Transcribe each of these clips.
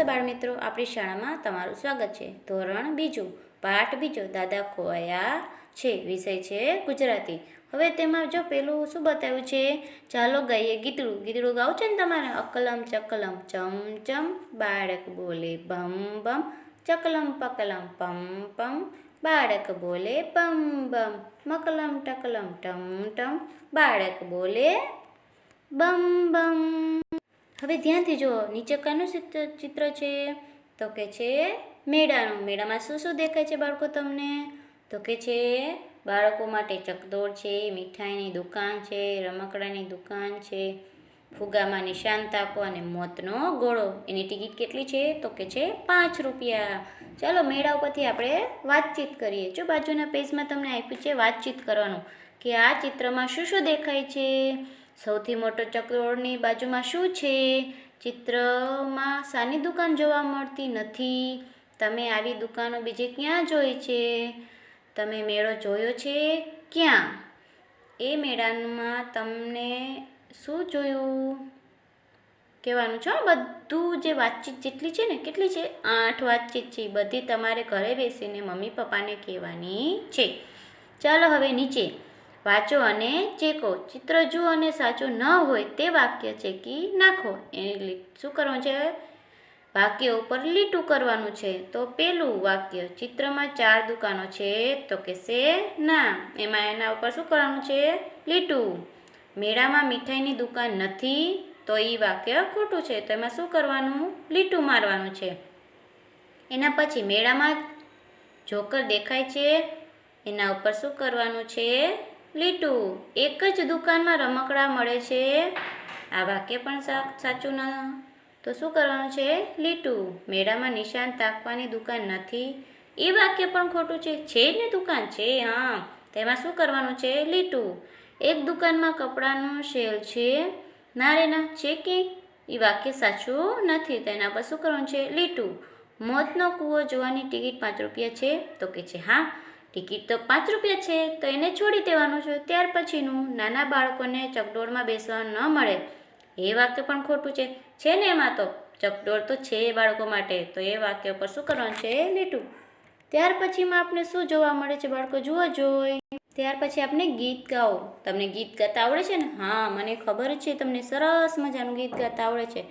નમસ્તે બાળમિત્રો આપણી શાળામાં તમારું સ્વાગત છે. ધોરણ બીજું, પાઠ બીજો, દાદા ખોવાયા છે. વિષય છે ગુજરાતી. હવે તેમાં જો પેલું શું બતાવ્યું છે? ચાલો ગાઈએ ગીતડું. ગીતડું ગાવું છે ને તમારે? અકલમ ચકલમ, ચમ ચમ, બાળક બોલે બમ બમ ચકલમ પકલમ પમ પમ, બાળક બોલે પમ બમ મકલમ ટકલમ ટમ ટમ, બાળક બોલે બમ બમ હવે ધ્યાનથી જુઓ, નીચે કાનું ચિત્ર છે? તો કે છે મેળાનું. મેળામાં શું શું દેખાય છે બાળકો તમને? તો કે છે બાળકો માટે ચકદોડ છે, મીઠાઈની દુકાન છે, રમકડાની દુકાન છે, ફુગામાં નિશાન તાકો અને મોતનો ગોળો. એની ટિકિટ કેટલી છે? તો કે છે પાંચ રૂપિયા. ચાલો મેળા ઉપરથી આપણે વાતચીત કરીએ. જો બાજુના પેજમાં તમને આપ્યું છે વાતચીત કરવાનું, કે આ ચિત્રમાં શું શું દેખાય છે? સૌથી મોટો ચક્રોળની બાજુમાં શું છે? ચિત્રમાં શાની દુકાન જોવા મળતી નથી. તમે આવી દુકાનો બીજે ક્યાં જોઈ છે? તમે મેળો જોયો છે? ક્યાં? એ મેળામાં તમને શું જોયું? કહેવાનું છે બધું જે વાતચીત જેટલી છે ને કેટલી છે? આઠ વાતચીત છે બધી તમારે ઘરે બેસીને મમ્મી પપ્પાને કહેવાની છે. ચાલો હવે નીચે. વાંચો અને ચેકો. ચિત્ર જુઓ અને સાચું ન હોય તે વાક્ય ચેકી નાખો. એની શું કરવાનું છે? વાક્ય ઉપર લીટું કરવાનું છે. તો પેલું વાક્ય, ચિત્રમાં ચાર દુકાનો છે, તો કહેશે ના એમાં એના ઉપર શું કરવાનું છે? લીટું. મેળામાં મીઠાઈની દુકાન નથી, તો એ વાક્ય ખોટું છે. તો એમાં શું કરવાનું? લીટું મારવાનું છે. એના પછી મેળામાં જોકર દેખાય છે. એના ઉપર શું કરવાનું છે? લીટું, એક જ દુકાનમાં રમકડા મળે છે? આ વાક્ય પણ સાચું ન. તો શું કરવાનું છે? લીટું, મેળામાં નિશાન તાકવાની દુકાન નથી? એ વાક્ય પણ ખોટું છે. છે ને દુકાન? છે, હા. તેમાં શું કરવાનું છે? લીટું, એક દુકાનમાં કપડાનો સેલ છે. ના રે, ના. છે કે? એ વાક્ય સાચું નથી. તેના પર શું કરવાનું છે? લીટું, મોતનો કૂવો જોવાની ટિકિટ પાંચ રૂપિયા છે. તો કે છે, હા. ટિકિટ તો પાંચ રૂપિયા છે, તો એને છોડી દેવાનું છે. ત્યાર પછીનું નાના બાળકોને ચકડોળમાં બેસવા ન મળે. એ વાક્ય પણ ખોટું છે. છે ને એમાં તો? ચકડોળ તો છે એ બાળકો માટે. તો એ વાક્ય પર શું કરવાનું છે, લીટું? ત્યાર પછીમાં આપણે શું જોવા મળે છે બાળકો? જુઓ, જોઈ. ત્યાર પછી આપણે ગીત ગાઓ. તમને ગીત ગાતા આવડે છે ને? હા, મને ખબર છે તમને સરસ મજાનું ગીત ગાતા આવડે છે.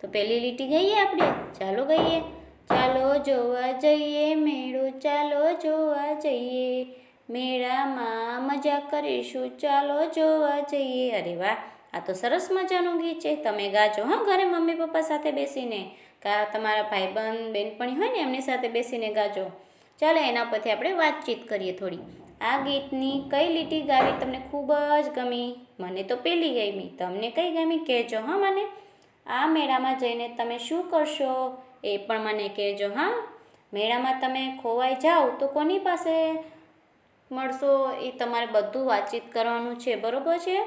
તો પહેલી લીટી ગઈએ આપણે? ચાલો ગઈએ. ચાલો જોવા જઈએ, મેળો ચાલો જોવા જઈએ. મેળામાં મજા કરીશું, ચાલો જોવા જઈએ. અરે વાહ, આ તો સરસ મજાનું ગીત છે. તમે ગાજો, હા, ઘરે મમ્મી પપ્પા સાથે બેસીને. કા, તમારા ભાઈબંધ, બેનપણી હોય ને, એમની સાથે બેસીને ગાજો. ચાલો, એના પરથી આપણે વાતચીત કરીએ થોડી. આ ગીતની કઈ લીટી ગાવી તમને ખૂબ જ ગમી? મને તો પેલી ગમી. તમને કઈ ગમી? કહેજો, હા, મને. આ મેળામાં જઈને તમે શું કરશો? એ પણ મને કહેજો, હા. મેળામાં તમે ખોવાઈ જાઓ તો કોની પાસે મળશો એ તમારે બધું વાતચીત કરવાનું છે, બરોબર છે?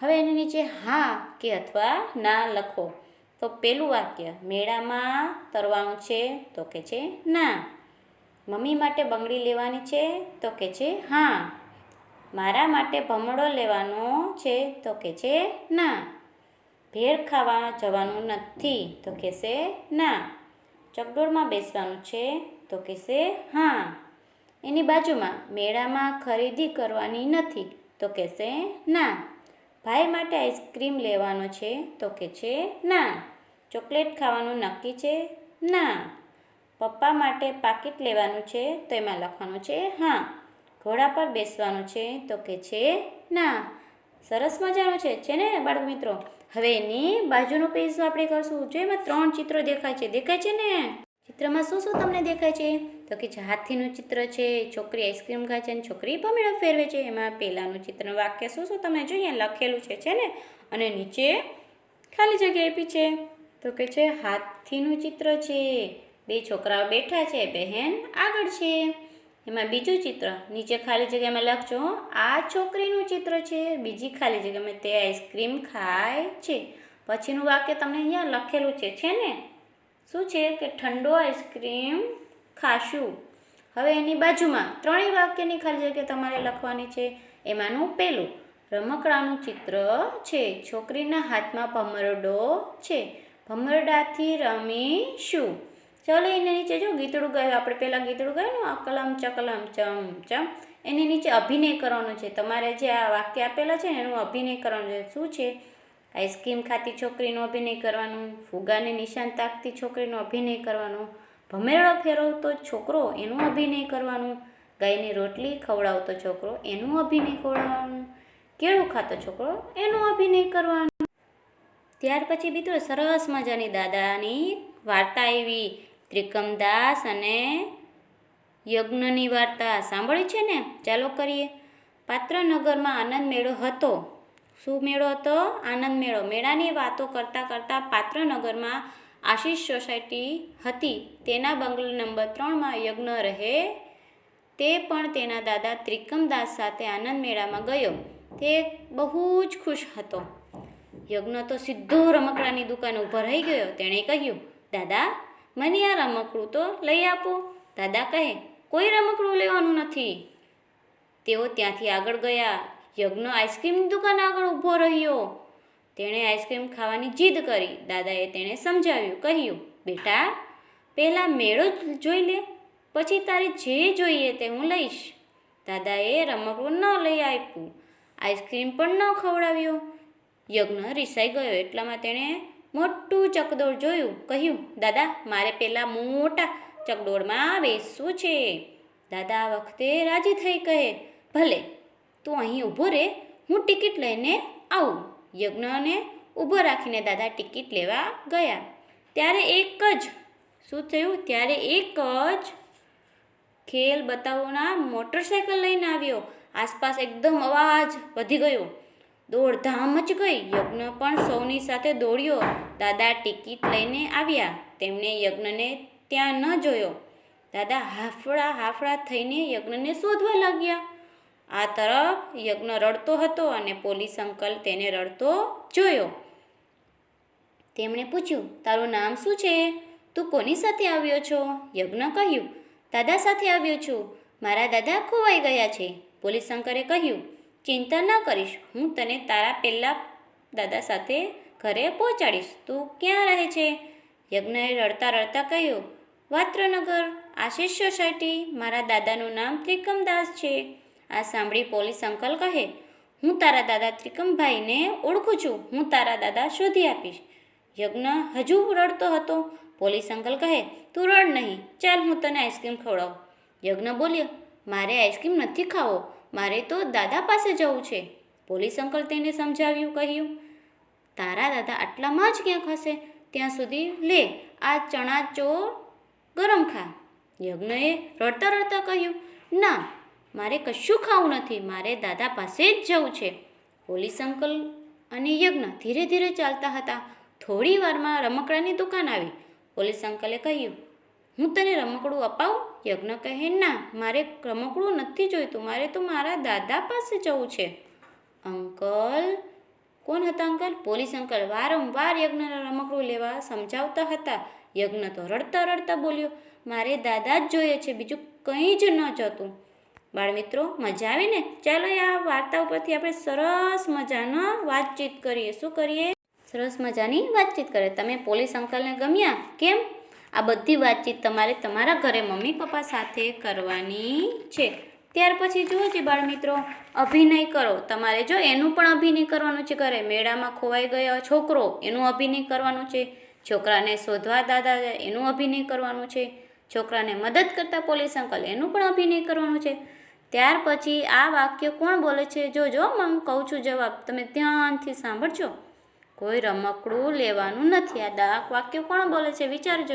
હવે એની નીચે હા કે અથવા ના લખો. તો પેલું વાક્ય, મેળામાં તરવાનું છે તો કે છે ના. મમ્મી માટે બંગડી લેવાની છે તો કે છે હા. મારા માટે ભમડો લેવાનો છે તો કે છે ના. ભેળ ખાવા જવાનું નથી તો કહેશે ના. ચકડોળમાં બેસવાનું છે તો કહેશે, હા. એની બાજુમાં મેળામાં ખરીદી કરવાની નથી તો કહેશે, ના. ભાઈ માટે આઈસ્ક્રીમ લેવાનો છે તો કે છે ના. ચોકલેટ ખાવાનું નક્કી છે? ના. પપ્પા માટે પાકીટ લેવાનું છે તો એમાં લખવાનું છે, હા. ઘોડા પર બેસવાનું છે તો કે છે ના. સરસ મજાનું છે છે ને બાળક મિત્રો? હવે એની બાજુનો પેજ આપણે કરશું. જો એમાં ત્રણ ચિત્રો દેખાય છે દેખાય છે ને? ચિત્રમાં શું શું તમને દેખાય છે? તો કે હાથીનું ચિત્ર છે, છોકરી આઈસ્ક્રીમ ખાય છે અને છોકરી ભમેડો ફેરવે છે. એમાં પહેલાંનું ચિત્ર વાક્ય શું શું તમે જોઈએ, લખેલું છે છે ને? અને નીચે ખાલી જગ્યા આપી છે. તો કે છે, હાથીનું ચિત્ર છે. બે છોકરાઓ બેઠા છે, બહેન આગળ છે. એમાં બીજું ચિત્ર, નીચે ખાલી જગ્યામાં લખજો આ છોકરીનું ચિત્ર છે, બીજી ખાલી જગ્યામાં તે આઈસ્ક્રીમ ખાય છે. પછીનું વાક્ય તમને અહીંયા લખેલું છે છે ને? શું છે? કે ઠંડો આઈસ્ક્રીમ ખાશું. હવે એની બાજુમાં ત્રણેય વાક્યની ખાલી જગ્યા તમારે લખવાની છે. એમાંનું પહેલું રમકડાનું ચિત્ર છે. છોકરીના હાથમાં ભમરડો છે. ભમરડાથી રમીશું. ચાલો એને નીચે જો ગીતડું ગાયું, આપણે પહેલાં ગીતડું ગાયું ને અકલમ ચકલમ ચમ ચમ. એની નીચે અભિનય કરવાનો છે. તમારે જે આ વાક્ય આપેલા છે ને, એનું અભિનય કરવાનું છે. શું છે? આઈસ્ક્રીમ ખાતી છોકરીનો અભિનય કરવાનું, ફુગાને નિશાન તાકતી છોકરીનો અભિનય કરવાનો, ભમેરડો ફેરવતો છોકરો એનું અભિનય કરવાનું, ગાયની રોટલી ખવડાવતો છોકરો એનું અભિનય કરવાનું, કેળું ખાતો છોકરો એનું અભિનય કરવાનું. ત્યાર પછી મિત્રો સરસ મજાની દાદાની વાર્તા આવી. ત્રિકમદાસ અને યજ્ઞની વાર્તા સાંભળી છે ને? ચાલો કરીએ. પાત્રનગરમાં આનંદ મેળો હતો. શું મેળો હતો? આનંદ મેળો. મેળાની વાતો કરતાં કરતાં પાત્રનગરમાં આશીષ સોસાયટી હતી. તેના બંગલો નંબર ત્રણમાં યજ્ઞ રહે. તે પણ તેના દાદા ત્રિકમદાસ સાથે આનંદ મેળામાં ગયો. તે બહુ જ ખુશ હતો. યજ્ઞ તો સીધો રમકડાની દુકાન ઊભો રહી ગયો. તેણે કહ્યું, દાદા મને આ રમકડું તો લઈ આપો. દાદા કહે, કોઈ રમકડું લેવાનું નથી. તેઓ ત્યાંથી આગળ ગયા. યજ્ઞ આઈસ્ક્રીમની દુકાન આગળ ઊભો રહ્યો. તેણે આઈસ્ક્રીમ ખાવાની જીદ કરી. દાદાએ તેણે સમજાવ્યું, કહ્યું, બેટા, પહેલાં મેળો જ જોઈ લે, પછી તારે જે જોઈએ તે હું લઈશ. દાદાએ રમકડું ન લઈ આપ્યું. આઈસ્ક્રીમ પણ ન ખવડાવ્યો. યજ્ઞ રિસાઈ ગયો, એટલામાં તેણે મોટું ચકડોળ જોયું, કહ્યું, દાદા, મારે પેલા મોટા ચકડોળમાં બેસવું છે. દાદા વખતે રાજી થઈ કહે, ભલે, તું અહીં ઊભો રહે હું ટિકિટ લઈને આવું. યજ્ઞને ઊભો રાખીને દાદા ટિકિટ લેવા ગયા. ત્યારે એક જ, શું થયું? ત્યારે એક જ ખેલ બતાવોના મોટરસાયકલ લઈને આવ્યો. આસપાસ એકદમ અવાજ વધી ગયો. દોડધામ જ ગઈ. યજ્ઞ પણ સૌની સાથે દોડ્યો. દાદા ટિકિટ લઈને આવ્યા. તેમણે યજ્ઞને ત્યાં ન જોયો. દાદા હાફળા હાફળા થઈને યજ્ઞને શોધવા લાગ્યા. આ તરફ યજ્ઞ રડતો હતો અને પોલીસ અંકલ તેને રડતો જોયો. તેમણે પૂછ્યું, તારું નામ શું છે? તું કોની સાથે આવ્યો છો? યજ્ઞ કહ્યું, દાદા સાથે આવ્યો છું. મારા દાદા ખોવાઈ ગયા છે. પોલીસ શંકરે કહ્યું, ચિંતા ન કરીશ. હું તને તારા પહેલાં દાદા સાથે ઘરે પહોંચાડીશ. તું ક્યાં રહે છે? યજ્ઞએ રડતા રડતા કહ્યું, વાત્રનગર. આશીષ સોસાયટી મારા દાદાનું નામ ત્રિકમદાસ છે. આ સાંભળી પોલીસ અંકલ કહે, હું તારા દાદા ત્રિકમભાઈને ઓળખું છું. હું તારા દાદા શોધી આપીશ. યજ્ઞ હજુ રડતો હતો. પોલીસ અંકલ કહે, તું રડ નહીં. ચાલ, હું તને આઈસ્ક્રીમ ખવડાવું. યજ્ઞ બોલ્યો, મારે આઈસ્ક્રીમ નથી ખાવો. મારે તો દાદા પાસે જવું છે. પોલીસ અંકલ તેને સમજાવ્યું, કહ્યું તારા દાદા આટલામાં જ ક્યાંક હશે? ત્યાં સુધી લે, આ ચણા ચોર ગરમ ખા. યજ્ઞએ રડતા રડતા કહ્યું, ના, મારે કશું ખાવું નથી, મારે દાદા પાસે જ જવું છે. પોલીસ અંકલ અને યજ્ઞ ધીરે ધીરે ચાલતા હતા. થોડી વારમાં રમકડાની દુકાન આવી. પોલીસ અંકલે કહ્યું, હું તને રમકડું અપાવું? યજ્ઞ કહે, ના, મારે રમકડું નથી જોઈતું, મારે તો મારા દાદા પાસે જવું છે. અંકલ કોણ હતા અંકલ? Police uncle. વારંવાર યજ્ઞના રમકડું લેવા સમજાવતા હતા. યજ્ઞ તો રડતા રડતા બોલ્યો, મારે દાદા જ જોઈએ છે, બીજું કંઈ જ ન જતું. બાળમિત્રો, મજા આવી ને? ચાલો આ વાર્તા ઉપરથી આપણે સરસ મજાનો વાતચીત કરીએ. શું કરીએ? સરસ મજાની વાતચીત કરીએ તમે પોલીસ અંકલને ગમ્યા? કેમ? આ બધી વાતચીત તમારે તમારા ઘરે મમ્મી પપ્પા સાથે કરવાની છે. ત્યાર પછી જુઓ છે બાળમિત્રો, અભિનય કરો. તમારે જો એનું પણ અભિનય કરવાનું છે ઘરે. મેળામાં ખોવાઈ ગયો છોકરો, એનું અભિનય કરવાનું છે. છોકરાને શોધવા દાદા, એનું અભિનય કરવાનું છે. છોકરાને મદદ કરતા પોલીસ અંકલ, એનું પણ અભિનય કરવાનું છે. ત્યાર પછી આ વાક્ય કોણ બોલે છે? જો જો, હું કહું છું જવાબ. તમે ધ્યાનથી સાંભળજો. કોઈ રમકડું લેવાનું નથી. આ દાહક વાક્ય કોણ બોલે છે? વિચારજો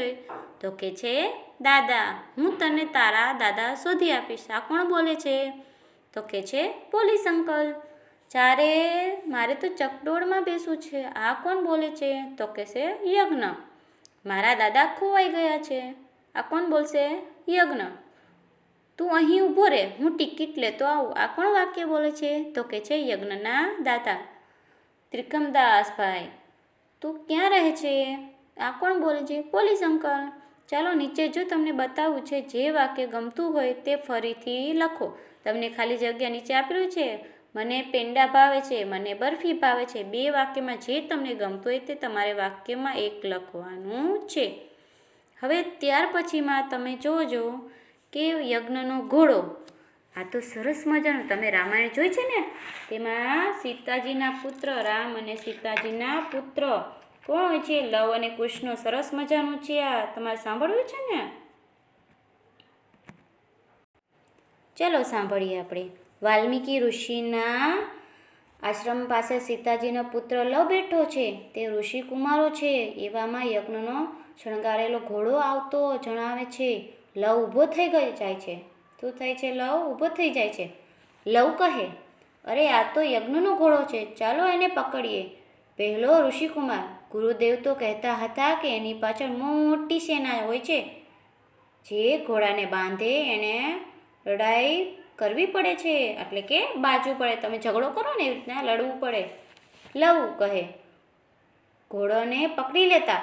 તો કે છે, દાદા, હું તને તારા દાદા શોધી આપીશ. આ કોણ બોલે છે? તો કે છે, પોલીસ અંકલ. ચારે મારે તો ચકડોળમાં બેસવું છે. આ કોણ બોલે છે? તો કે છે, યજ્ઞ. મારા દાદા ખોવાઈ ગયા છે. આ કોણ બોલશે? યજ્ઞ. તું અહીં ઊભો રહે હું ટિકિટ લેતો આવું. આ કોણ વાક્ય બોલે છે? તો કે છે, યજ્ઞના દાદા ત્રિકમદાસભાઈ તું ક્યાં રહે છે? આ કોણ બોલે છે? Police, uncle. ચાલો નીચે જો, તમને બતાવવું છે, જે વાક્ય ગમતું હોય તે ફરીથી લખો. તમને ખાલી જગ્યા નીચે આપેલું છે. મને પેંડા ભાવે છે, મને બરફી ભાવે છે. બે વાક્યમાં જે તમને ગમતું હોય તે તમારે વાક્યમાં એક લખવાનું છે. હવે ત્યાર પછીમાં તમે જોજો કે યજ્ઞનો ઘોડો આ તો સરસ મજાનું. તમે રામાયણ જોઈ છે ને? તેમાં સીતાજીના પુત્ર, રામ અને સીતાજીના પુત્ર. કોણ હોય છે? લવ અને કૃષ્ણ. સરસ મજાનું છે આ. તમારે સાંભળવું છે ને? ચલો સાંભળીએ આપણે. વાલ્મીકી ઋષિના આશ્રમ પાસે સીતાજીનો પુત્ર લવ બેઠો છે. તે ઋષિ કુમારો છે. એવામાં યજ્ઞનો શણગારેલો ઘોડો આવતો જણાવે છે. લવ ઊભો થઈ ગયો, જાય છે. શું થાય છે લવ, ઊભો થઈ જાય છે. લવ કહે, અરે, આ તો યજ્ઞનો ઘોડો છે. ચાલો એને પકડીએ. પહેલો ઋષિકુમાર, ગુરુદેવ તો કહેતા હતા કે એની પાછળ મોટી સેના હોય છે. જે ઘોડાને બાંધે એને લડાઈ કરવી પડે છે. એટલે કે બાજુ પડે. તમે ઝઘડો કરો ને એવી રીતના લડવું પડે. લવ કહે, ઘોડોને પકડી લેતા.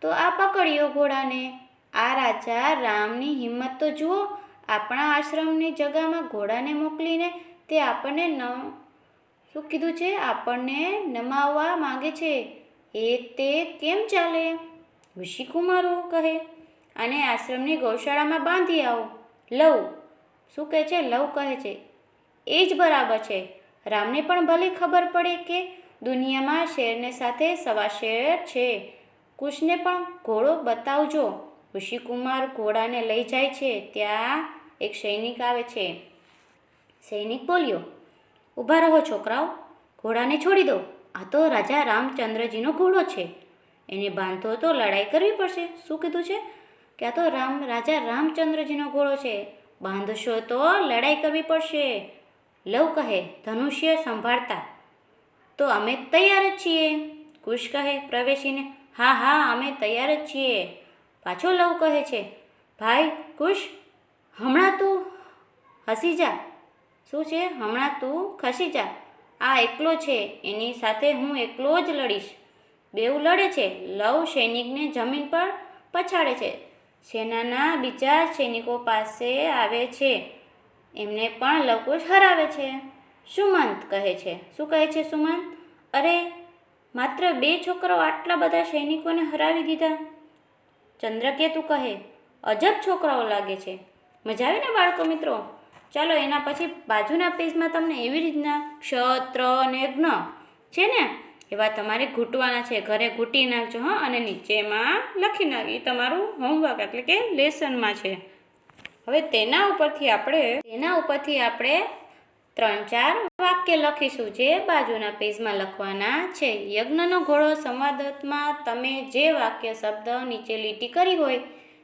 તો આ પકડ્યો ઘોડાને. આ રાજા રામની હિંમત તો જુઓ આપણા આશ્રમની જગામાં ઘોડાને મોકલીને તે આપણને ન, શું કીધું છે? આપણને નમાવવા માંગે છે. એ તે કેમ ચાલે? ઋષિકુમારો કહે અને આશ્રમની ગૌશાળામાં બાંધી આવો. લવ શું કહે છે? લવ કહે છે. એ જ બરાબર છે. રામને પણ ભલે ખબર પડે કે દુનિયામાં શેરને સાથે સવા શેર છે. કુશને પણ, ઘોડો, બતાવજો. ઋષિકુમાર ઘોડાને લઈ જાય છે. ત્યાં એક સૈનિક આવે છે. સૈનિક બોલ્યો ઊભા રહો છોકરાઓ, ઘોડાને છોડી દો. આ તો રાજા રામચંદ્રજીનો ઘોડો છે. એને બાંધો તો લડાઈ કરવી પડશે. શું કીધું છે? કે આ તો રામ, રાજા રામચંદ્રજીનો ઘોડો છે. બાંધશો તો લડાઈ કરવી પડશે. લવ કહે, ધનુષ્ય સંભાળતા. તો અમે તૈયાર જ છીએ. કુશ કહે, પ્રવેશીને. હા હા, અમે તૈયાર જ છીએ. પાછો લવ કહે છે, ભાઈ, કુશ હમણાં તું હસી જા. શું છે? હમણાં તું ખસી જા. આ એકલો છે. એની સાથે હું એકલો જ લડીશ. બેઉ લડે છે. લવ સૈનિકને જમીન પર પછાડે છે. સેનાના બીજા સૈનિકો પાસે આવે છે. એમને પણ લવકુશ હરાવે છે. સુમંત કહે છે. શું કહે છે સુમંત? અરે, માત્ર બે છોકરાઓ આટલા બધા સૈનિકોને હરાવી દીધા. ચંદ્રકેતુ કહે, અજબ છોકરાઓ લાગે છે. મજા આવે ને બાળકો મિત્રો? ચાલો એના પછી બાજુના પેજમાં તમને એવી રીતના ક્ષત્ર અને જ્ઞ છે ને? એવા તમારે ઘૂંટવાના છે. ઘરે ઘૂંટી નાખજો, હા, અને નીચેમાં લખી નાખી તમારું હોમવર્ક એટલે કે લેસનમાં છે. હવે તેના ઉપરથી આપણે, તેના ઉપરથી આપણે ત્રણ ચાર વાક્ય લખીશું જે બાજુના પેજમાં લખવાના છે. યજ્ઞનો ઘોડો સંવાદમાં તમે જે વાક્ય, શબ્દ નીચે લીટી કરી હોય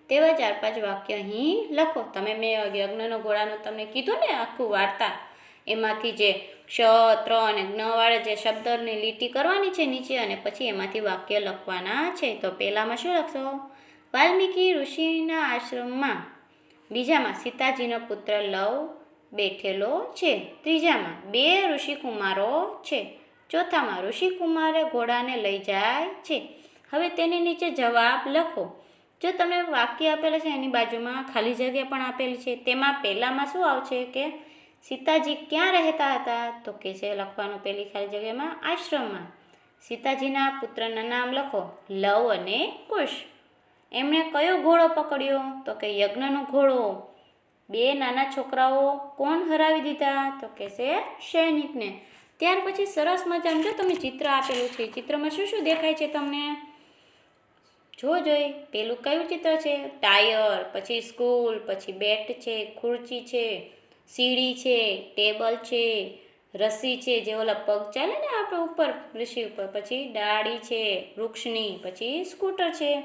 તેવા ચાર પાંચ વાક્ય અહીં લખો. તમે મેં યજ્ઞનો ઘોડાનું તમને કીધું ને આખું વાર્તા, એમાંથી જે ક્ષ ત્ર અને જ્ઞવાળા જે શબ્દની લીટી કરવાની છે નીચે અને પછી એમાંથી વાક્ય લખવાના છે. તો પહેલાંમાં શું લખશો? વાલ્મીકી ઋષિના આશ્રમમાં બીજામાં સીતાજીનો પુત્ર લવ બેઠેલો છે. ત્રીજામાં બે ઋષિકુમારો છે. ચોથામાં ઋષિકુમારે ઘોડાને લઈ જાય છે. હવે તેની નીચે જવાબ લખો. જો તમને વાક્ય આપેલા છે, એની બાજુમાં ખાલી જગ્યા પણ આપેલી છે, તેમાં પહેલાંમાં શું આવશે કે સીતાજી ક્યાં રહેતા હતા? તો કે છે લખવાનું પેલી ખાલી જગ્યામાં આશ્રમમાં. સીતાજીના પુત્રના નામ લખો, લવ અને કુશ. એમણે કયો ઘોડો પકડ્યો? તો કે યજ્ઞનો ઘોડો. બે નાના છોકરાઓ કોણ હરાવી દીધા? તો કે છે સૈનિકને ત્યાર પછી સરસ મજાનું જો તમે ચિત્ર આપેલું છે, ચિત્રમાં શું શું દેખાય છે તમને? જો જોઈ, પેલું કયું ચિત્ર છે? ટાયર, પછી સ્કૂલ, પછી બેટ છે, ખુરચી છે, સીડી છે, ટેબલ છે, રસ્સી છે, જે ઓલા પગ ચાલે ને આપણે ઉપર, ઋષિ ઉપર, પછી ડાળી છે, વૃક્ષની, પછી સ્કૂટર છે.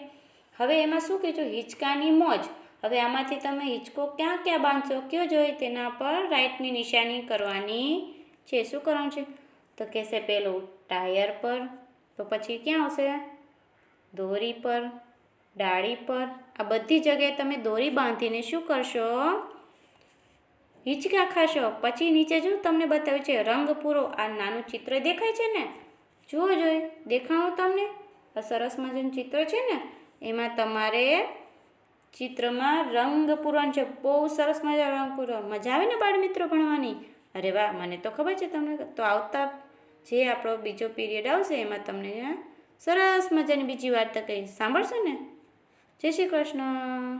હવે એમાં શું કહેજો હિંચકાની મોજ. હવે આમાંથી તમે હિંચકો ક્યાં ક્યાં બાંધશો? કયો જોઈએ તેના પર રાઈટની નિશાની કરવાની છે. શું કરવાનું છે? તો કહેશે પેલું ટાયર પર. તો પછી ક્યાં આવશે? દોરી પર, ડાળી પર, આ બધી જગ્યાએ તમે દોરી બાંધીને શું કરશો? હિંચકા ખાશો. પછી નીચે જો તમને બતાવ્યું છે, રંગ પૂરો. આ નાનું ચિત્ર દેખાય છે ને? જુઓ જોઈ, દેખાણું તમને? આ સરસ મજાનું ચિત્ર છે ને? એમાં તમારે ચિત્રમાં રંગ પૂરણ છે. બહુ સરસ મજા રંગ પૂરો. મજા આવે ને બાળ મિત્રો ભણવાની? અરે વાહ, મને તો ખબર છે તમને. તો આવતા જે આપણો બીજો પીરિયડ આવશે, એમાં તમને સરસ મજાની બીજી વાત તો કહીશ સાંભળશો ને? જય શ્રી કૃષ્ણ.